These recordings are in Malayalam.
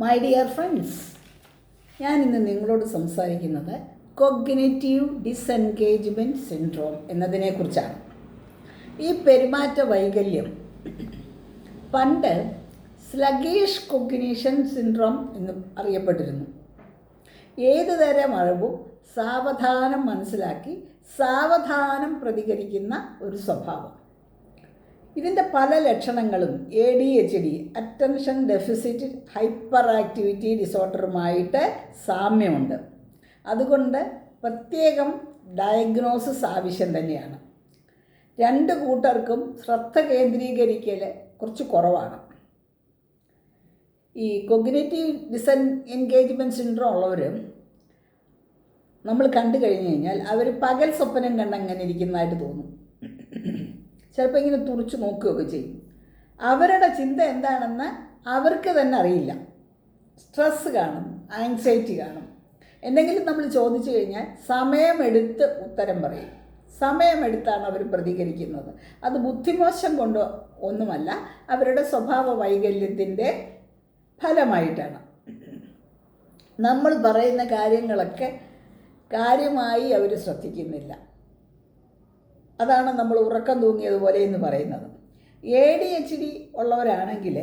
മൈ ഡിയർ ഫ്രണ്ട്സ് ഞാൻ ഇന്ന് നിങ്ങളോട് സംസാരിക്കുന്നത് കൊഗ്നേറ്റീവ് ഡിസെൻഗേജ്മെന്റ് സിൻഡ്രോം എന്നതിനെക്കുറിച്ചാണ്. ഈ പെരുമാറ്റ വൈകല്യം പണ്ട് സ്ലഗീഷ് കൊഗ്നീഷൻ സിൻഡ്രോം എന്ന് അറിയപ്പെട്ടിരുന്നു. ഏത് തരം അറിവും സാവധാനം മനസ്സിലാക്കി സാവധാനം പ്രതികരിക്കുന്ന ഒരു സ്വഭാവം. ഇതിന്റെ പല ലക്ഷണങ്ങളും A D H D attention deficit hyperactivity ഡിസോർഡറുമായിട്ട് സാമ്യമുണ്ട്. അതുകൊണ്ട് പ്രത്യേകം ഡയഗ്നോസിസ് ആവശ്യം തന്നെയാണ്. രണ്ട് കൂട്ടർക്കും ശ്രദ്ധ കേന്ദ്രീകരിക്കൽ കുറച്ച് കുറവാണ്. ഈ കൊഗ്നേറ്റീവ് ഡിസൻ എൻഗേജ്മെന്റ് സിൻഡ്രോം ഉള്ളവർ നമ്മൾ കണ്ടു കഴിഞ്ഞ് കഴിഞ്ഞാൽ അവർ പകൽ സ്വപ്നം കണ്ടങ്ങനെ ഇരിക്കുന്നതായിട്ട് തോന്നും. ചിലപ്പോൾ ഇങ്ങനെ തുറച്ച് നോക്കുകയൊക്കെ ചെയ്യും. അവരുടെ ചിന്ത എന്താണെന്ന് അവർക്ക് തന്നെ അറിയില്ല. സ്ട്രെസ് കാണും ആങ്സൈറ്റി കാണും. എന്തെങ്കിലും നമ്മൾ ചോദിച്ചു കഴിഞ്ഞാൽ സമയമെടുത്ത് ഉത്തരം പറയും. സമയമെടുത്താണ് അവർ പ്രതികരിക്കുന്നത്. അത് ബുദ്ധിമോശം കൊണ്ട് ഒന്നുമല്ല അവരുടെ സ്വഭാവ വൈകല്യത്തിന്റെ ഫലമായിട്ടാണ്. നമ്മൾ പറയുന്ന കാര്യങ്ങളൊക്കെ കാര്യമായി അവർ ശ്രദ്ധിക്കുന്നില്ല. അതാണ് നമ്മൾ ഉറക്കം തൂങ്ങിയതുപോലെ എന്ന് പറയുന്നത്. എ ഡി എച്ച് ഡി ഉള്ളവരാണെങ്കിൽ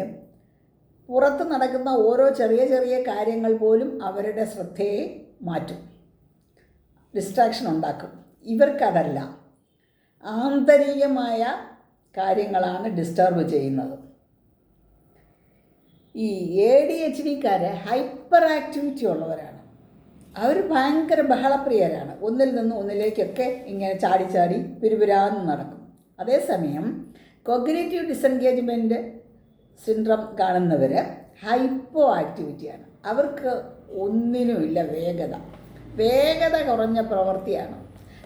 പുറത്ത് നടക്കുന്ന ഓരോ ചെറിയ ചെറിയ കാര്യങ്ങൾ പോലും അവരുടെ ശ്രദ്ധയെ മാറ്റും. ഡിസ്ട്രാക്ഷൻ ഉണ്ടാക്കും. ഇവർക്കതല്ല. ആന്തരികമായ കാര്യങ്ങളാണ് ഡിസ്റ്റർബ് ചെയ്യുന്നത്. ഈ എ ഡി എച്ച് ഡിക്കാർ ഹൈപ്പർ ആക്ടിവിറ്റി ഉള്ളവരാണ്. അവർ ഭയങ്കര ബഹളപ്രിയരാണ്. ഒന്നിൽ നിന്ന് ഒന്നിലേക്കൊക്കെ ഇങ്ങനെ ചാടി ചാടി പിരുപുരാന്ന് നടക്കും. അതേസമയം കൊഗ്നേറ്റീവ് ഡിസെൻഗേജ്മെന്റ് സിൻഡ്രം കാണുന്നവർ ഹൈപ്പോ ആക്ടിവിറ്റിയാണ്. അവർക്ക് ഒന്നിനുമില്ല വേഗത. വേഗത കുറഞ്ഞ പ്രവൃത്തിയാണ്.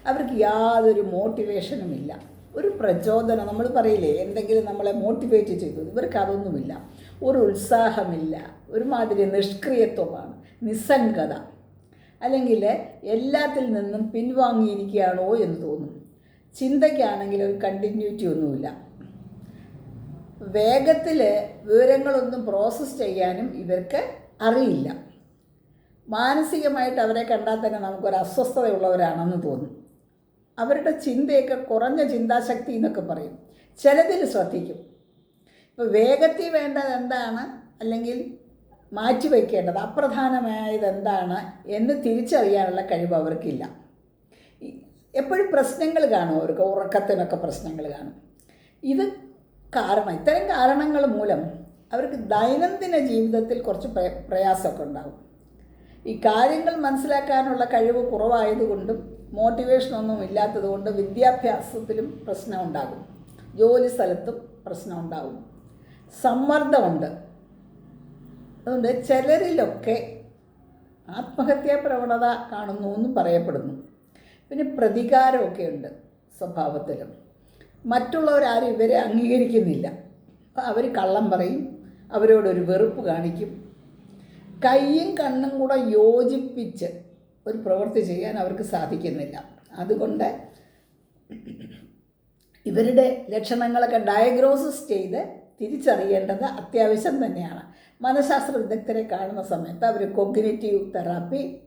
അവർക്ക് യാതൊരു മോട്ടിവേഷനും ഇല്ല. ഒരു പ്രചോദനം നമ്മൾ പറയില്ലേ എന്തെങ്കിലും നമ്മളെ മോട്ടിവേറ്റ് ചെയ്തു. ഇവർക്ക് അതൊന്നുമില്ല. ഒരു ഉത്സാഹമില്ല. ഒരുമാതിരി നിഷ്ക്രിയത്വമാണ്. നിസ്സംഗത. അല്ലെങ്കിൽ എല്ലാത്തിൽ നിന്നും പിൻവാങ്ങിയിരിക്കുകയാണോ എന്ന് തോന്നും. ചിന്തയ്ക്കാണെങ്കിൽ ഒരു കണ്ടിന്യൂറ്റി ഒന്നുമില്ല. വേഗത്തിൽ വിവരങ്ങളൊന്നും പ്രോസസ്സ് ചെയ്യാനും ഇവർക്ക് അറിയില്ല. മാനസികമായിട്ട് അവരെ കണ്ടാൽ തന്നെ നമുക്കൊരു അസ്വസ്ഥതയുള്ളവരാണെന്ന് തോന്നും. അവരുടെ ചിന്തയൊക്കെ കുറഞ്ഞ ചിന്താശക്തി എന്നൊക്കെ പറയും. ചിലതിൽ ശ്രദ്ധിക്കും. ഇപ്പോൾ വേഗത്തിൽ വേണ്ടത് എന്താണ്? അല്ലെങ്കിൽ മാറ്റിവെക്കേണ്ടത് അപ്രധാനമായത് എന്താണ് എന്ന് തിരിച്ചറിയാനുള്ള കഴിവ് അവർക്കില്ല. എപ്പോഴും പ്രശ്നങ്ങൾ കാണും അവർക്ക് ഉറക്കത്തിനൊക്കെ പ്രശ്നങ്ങൾ കാണും. ഇത് കാരണം ഇത്തരം കാരണങ്ങൾ മൂലം അവർക്ക് ദൈനംദിന ജീവിതത്തിൽ കുറച്ച് പ്രയാസമൊക്കെ ഉണ്ടാകും ഈ കാര്യങ്ങൾ മനസ്സിലാക്കാനുള്ള കഴിവ് കുറവായതുകൊണ്ടും മോട്ടിവേഷനൊന്നും ഇല്ലാത്തതുകൊണ്ട് വിദ്യാഭ്യാസത്തിലും പ്രശ്നമുണ്ടാകും ജോലി സ്ഥലത്തും പ്രശ്നമുണ്ടാകും സമ്മർദ്ദമുണ്ട്. അതുകൊണ്ട് ചിലരിലൊക്കെ ആത്മഹത്യാ പ്രവണത കാണുന്നു എന്ന് പറയപ്പെടുന്നു. പിന്നെ പ്രതികാരമൊക്കെ ഉണ്ട് സ്വഭാവത്തിലും. മറ്റുള്ളവരാരും ഇവരെ അംഗീകരിക്കുന്നില്ല. അപ്പോൾ അവർ കള്ളം പറയും അവരോടൊരു വെറുപ്പ് കാണിക്കും. കൈയും കണ്ണും കൂടെ യോജിപ്പിച്ച് ഒരു പ്രവൃത്തി ചെയ്യാൻ അവർക്ക് സാധിക്കുന്നില്ല. അതുകൊണ്ട് ഇവരുടെ ലക്ഷണങ്ങളൊക്കെ ഡയഗ്നോസിസ് ചെയ്ത് തിരിച്ചറിയേണ്ടത് അത്യാവശ്യം തന്നെയാണ്. മനഃശാസ്ത്ര വിദഗ്ധരെ കാണുന്ന സമയത്ത് അവർ കൊഗ്നേറ്റീവ് തെറാപ്പി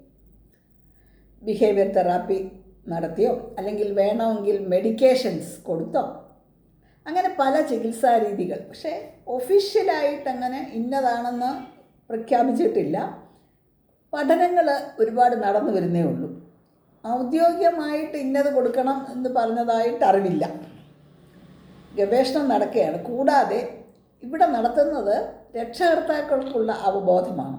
ബിഹേവിയർ തെറാപ്പി നടത്തിയോ? അല്ലെങ്കിൽ വേണമെങ്കിൽ മെഡിക്കേഷൻസ് കൊടുത്തോ? അങ്ങനെ പല ചികിത്സാ രീതികൾ. പക്ഷേ ഒഫീഷ്യലായിട്ട് അങ്ങനെ ഇന്നതാണെന്ന് പ്രഖ്യാപിച്ചിട്ടില്ല. പഠനങ്ങൾ ഒരുപാട് നടന്നു വരുന്നേ ഉള്ളൂ. ഔദ്യോഗികമായിട്ട് ഇന്നത് കൊടുക്കണം എന്ന് പറഞ്ഞതായിട്ട് അറിവില്ല. ഗവേഷണം നടക്കുകയാണ്. കൂടാതെ ഇവിടെ നടത്തുന്നത് രക്ഷകർത്താക്കൾക്കുള്ള അവബോധമാണ്.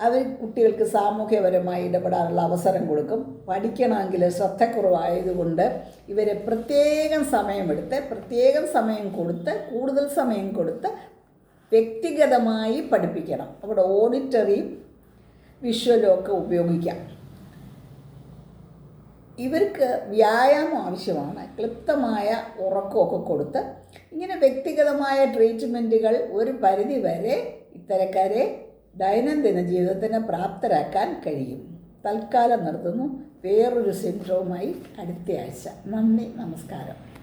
അവർ കുട്ടികൾക്ക് സാമൂഹ്യപരമായി ഇടപെടാനുള്ള അവസരം കൊടുക്കും. പഠിക്കണമെങ്കിൽ ശ്രദ്ധക്കുറവായതുകൊണ്ട് ഇവരെ പ്രത്യേകം സമയമെടുത്ത് പ്രത്യേകം സമയം കൊടുത്ത് കൂടുതൽ സമയം കൊടുത്ത് വ്യക്തിഗതമായി പഠിപ്പിക്കണം. അവിടെ ഓഡിറ്ററിയും വിഷ്വലും ഒക്കെ ഉപയോഗിക്കാം. ഇവർക്ക് വ്യായാമം ആവശ്യമാണ്. ക്ലിപ്തമായ ഉറക്കമൊക്കെ കൊടുത്ത് ഇങ്ങനെ വ്യക്തിഗതമായ ട്രീറ്റ്മെന്റുകൾ ഒരു പരിധി വരെ ഇത്തരക്കാരെ ദൈനംദിന ജീവിതത്തിന് പ്രാപ്തരാക്കാൻ കഴിയും. തൽക്കാലം നിർത്തുന്നു. വേറൊരു സിൻഡ്രോമായി അടുത്തയാഴ്ച നന്ദി നമസ്കാരം.